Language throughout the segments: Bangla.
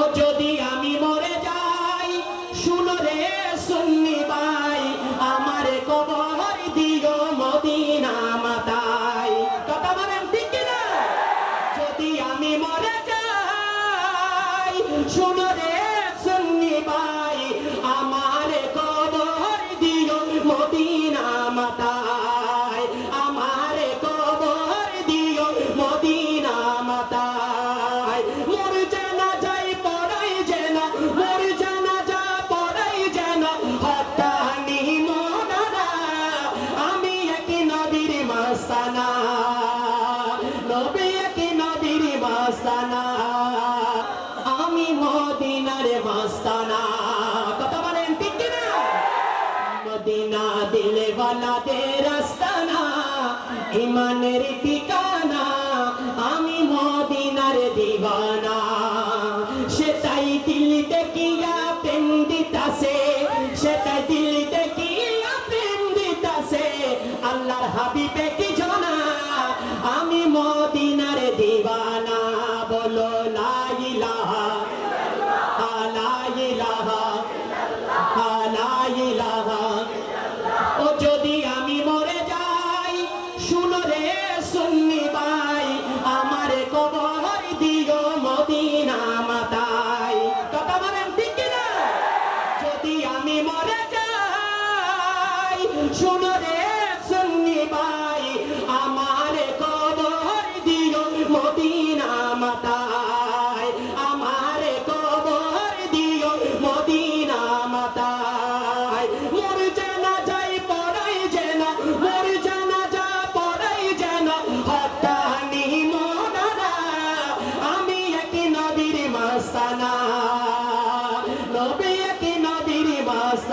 ও রে সুন্নি ভাই, আমার কবর দিও মদিনা মাতাই। কথা বলেন যদি আমি মরে যাই, শুনো আমি মদিনার মাস্তানা কথা বলেন ঠিক না মদিনা দিলে বালাদের রাস্তানা, ইমানের ঠিকানা। আমি মদিনার দিবানা। সেটাই দিল্লিতে কিয়া পেন্দিতাসে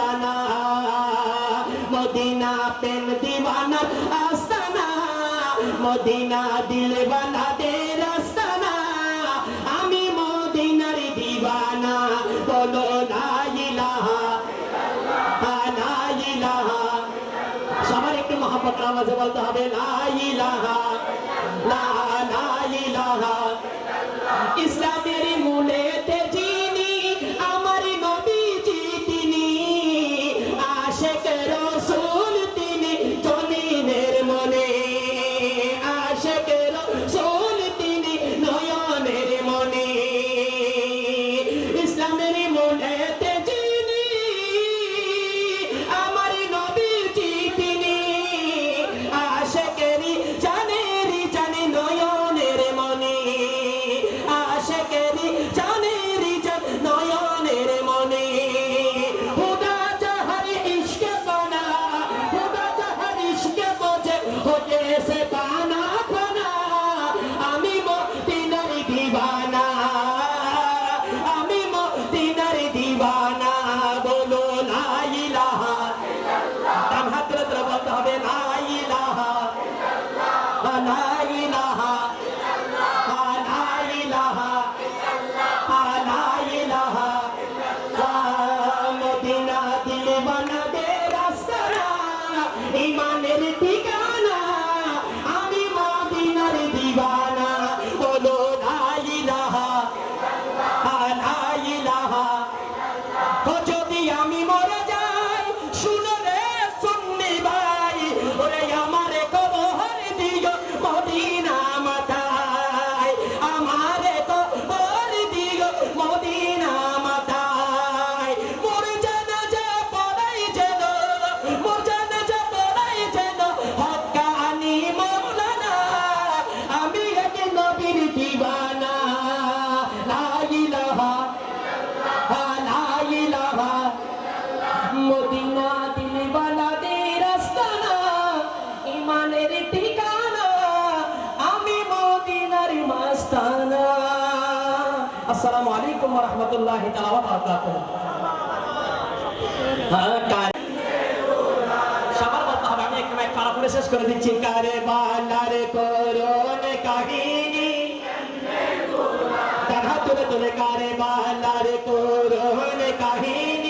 আস্তানা মদিনা প্রেম ইসলামের রহমতুল্লাহ সবার বলতে আমি একটু খারাপ করে শেষ করে দিচ্ছি। কারে বালারে করোন কাহিনী। দেখা তুলে তুলে, কারে বালারে করোন কাহিনী।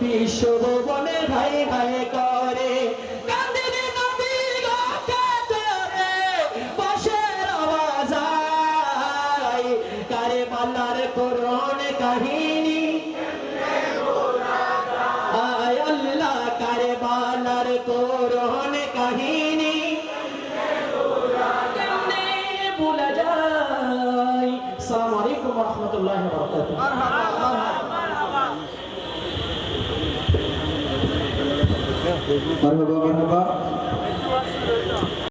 বিশ্বভুবনে ধাই ধাই করে। কান্দের নবী গো কাতরে পাশের আওয়াজ আয়। কারে বালার করুণ কাহিনী। আয় আল্লাহ, কারে বালার করুণ কাহিনী। কেমনে ভুলা যায়? আসসালামু আলাইকুম ওয়া রাহমাতুল্লাহি ওয়া বারাকাতুহু। Merhaba merhaba.